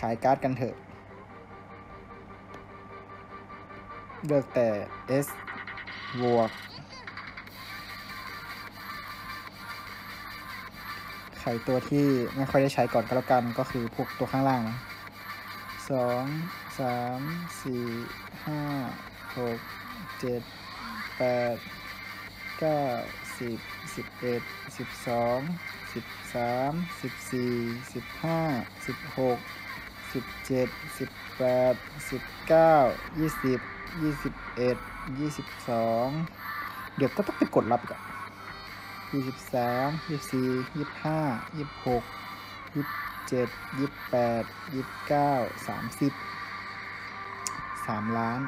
ขายการ์ดกันเถอะ เลือกแต่ S บวก ขายตัวที่ไม่ค่อยได้ใช้ก่อนก็แล้วกันก็คือพวกตัวข้างล่างนะสองสามสี่ห้าหกเจ็ดแปดเก้าสิบสิบเอ็ดสิบสองสิบสามสิบสี่สิบห้าสิบหก สิบเจ็ดสิบแปดสิบเก้ายี่สิบยี่สิบเอ็ดยี่สิบสองเดี๋ยวก็ต้องไปกดรับอีกอะยี่สิบสามยี่สิบสี่ยี่สิบห้ายี่สิบหกยี่สิบเจ็ดยี่สิบแปดยี่สิบเก้าสามสิบสามล้าน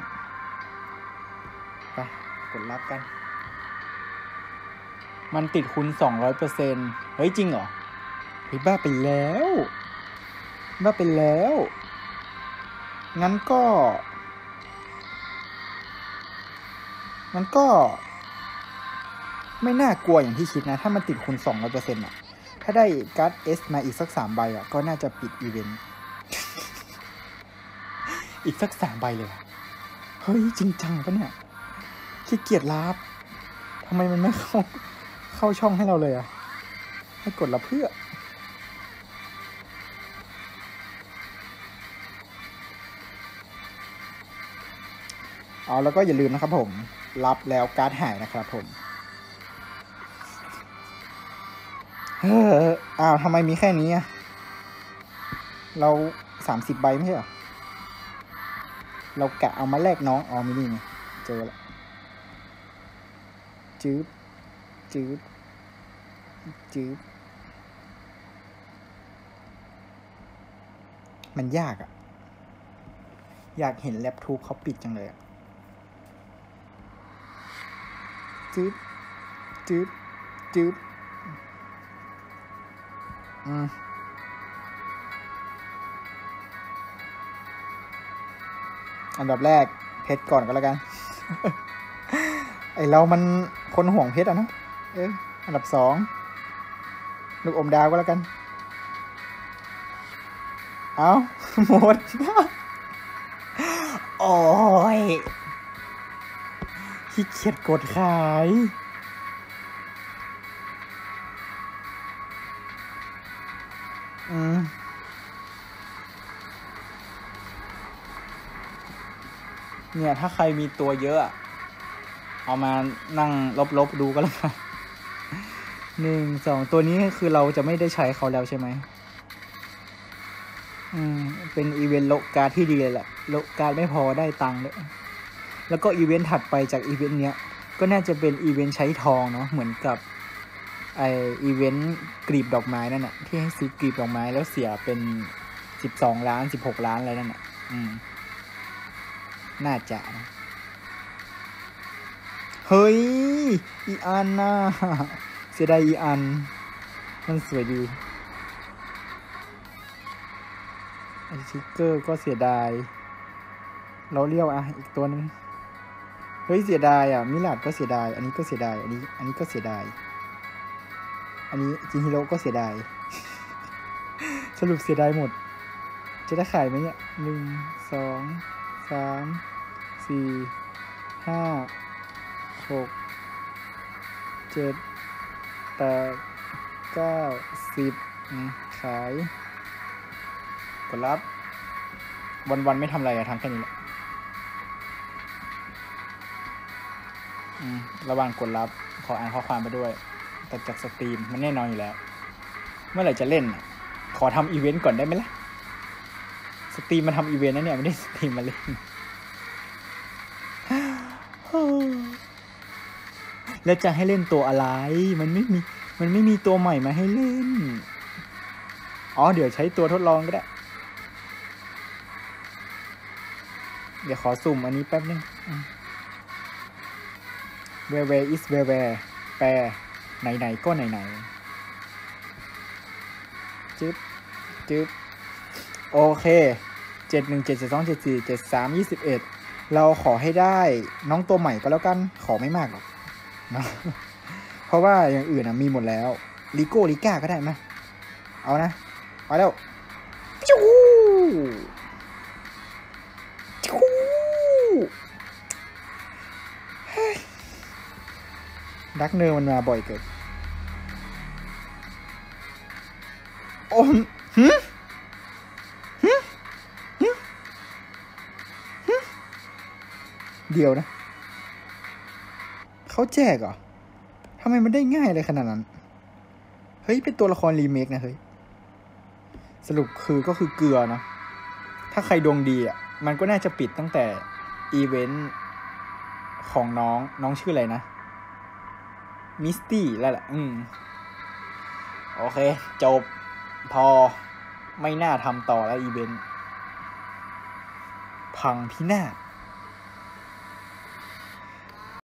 ไปกดรับกัน มันติดคุณสองร้อยเปอร์เซ็นต์เฮ้ย จริงเหรอเฮ้ยบ้าไปแล้ว บ้าไปแล้ว งั้นก็ งั้นก็ ไม่น่ากลัวอย่างที่คิดนะ ถ้ามันติดคุณสองร้อยเปอร์เซ็นต์อะ ถ้าได้การ์ดเอสมาอีกสักสามใบอะ ก็น่าจะปิดอีเวนต์ อีกสักสามใบเลย เฮ้ย จริงจังปะเนี่ยขี้เกียจรับทำไมมันไม่เข้า เข้าช่องให้เราเลยอะ ให้กดรับเพื่อ เอาแล้วก็อย่าลืมนะครับผม รับแล้วการ์ดหายนะครับผมเฮ้ออ้าวทำไมมีแค่นี้อะเราสามสิบใบไม่ใช่หรอ เรากะเอามาแลกน้องอ๋อมินี่ไงเจอแล้วจืดจืดจืดมันยากอะอยากเห็นแล็ปทูปเขาปิดจังเลยอะ จืดจืดจืดอืมอันดับแรกเพชรก่อนก็แล้วกัน ไอเรามันคนห่วงเพชรอะเนาะเอออันดับสองลูกอมดาวก็แล้วกัน เอาหมด โอ้ย ขี้เกียจกดขาย อืมเนี่ย ถ้าใครมีตัวเยอะ เอามานั่งลบๆดูก็แล้วกันหนึ่งสองตัวนี้คือเราจะไม่ได้ใช้เขาแล้วใช่ไหมอืม เป็นอีเวนต์โลกาที่ดีเลยแหละโลกาไม่พอได้ตังค์เลย แล้วก็อีเวนต์ถัดไปจากอีเวนต์เนี้ยก็น่าจะเป็นอีเวนต์ใช้ทองเนาะเหมือนกับไออีเวนต์กรีบดอกไม้นั่นแหะที่ให้ซื้อกรีบดอกไม้แล้วเสียเป็นสิบสองล้านสิบหกล้านอะไรนั่นแหะอืม น่าจะนะเฮ้ย อีอันน่ะเสียดายอีอัน มันสวยดีไอชิกเกอร์ก็เสียดาย เราเรียวอะ อีกตัวนึง เฮ้ยเสียดายอะมิลาดก็เสียดาย อันนี้ก็เสียดาย อันนี้ อันนี้ก็เสียดาย อันนี้จินฮิโร่ก็เสียดาย สรุปเสียดายหมด จะได้ขายไหมเนี่ยหนึ่งสองสามสี่ห้าหกเจ็ดแปดเก้าสิบขาย กดรับ วันวันๆไม่ทำอะไรอะทำแค่นี้แหละ ระหว่างกดรับขออ่านข้อความไปด้วยแต่จากสตรีมมันแน่นอนอยู่แล้ว เมื่อไหร่จะเล่น ขอทำอีเวนต์ก่อนได้ไหมล่ะ สตรีมมาทำอีเวนต์นะเนี่ยไม่ได้สตรีมมาเล่น แล้วจะให้เล่นตัวอะไร มันไม่มี มันไม่มีตัวใหม่มาให้เล่น อ๋อ เดี๋ยวใช้ตัวทดลองก็ได้ เดี๋ยวขอสุ่มอันนี้แป๊บนึง where where is where where แปลไหนไหนๆก็ไหนไหนๆจึ๊บจึ๊บโอเคเจ็ดหนึ่งเจ็ดเจ็ดสองเจ็ดสี่เจ็ดสามยี่สิบเอ็ดเราขอให้ได้น้องตัวใหม่ก็แล้วกันขอไม่มากหรอกนะเพราะว่าอย่างอื่นนะมีหมดแล้วลิโก้ลิก้าก็ได้ไหมเอานะมาแล้วจู ดักเนอร์มันมาบ่อยเกินโอ้หึหึหึหึเดียวนะ เขาแจกเหรอทำไมมันได้ง่ายเลยขนาดนั้น เฮ้ย เป็นตัวละครรีเมคนะเฮ้ย สรุปคือก็คือเกลือเนาะถ้าใครดวงดีอะ มันก็น่าจะปิดตั้งแต่อีเวนต์ของน้อง น้องชื่ออะไรนะ มิสตี้แล้วแหละ อืม โอเค จบ พอ ไม่น่าทำต่อแล้วอีเวนต์ พังพินาศ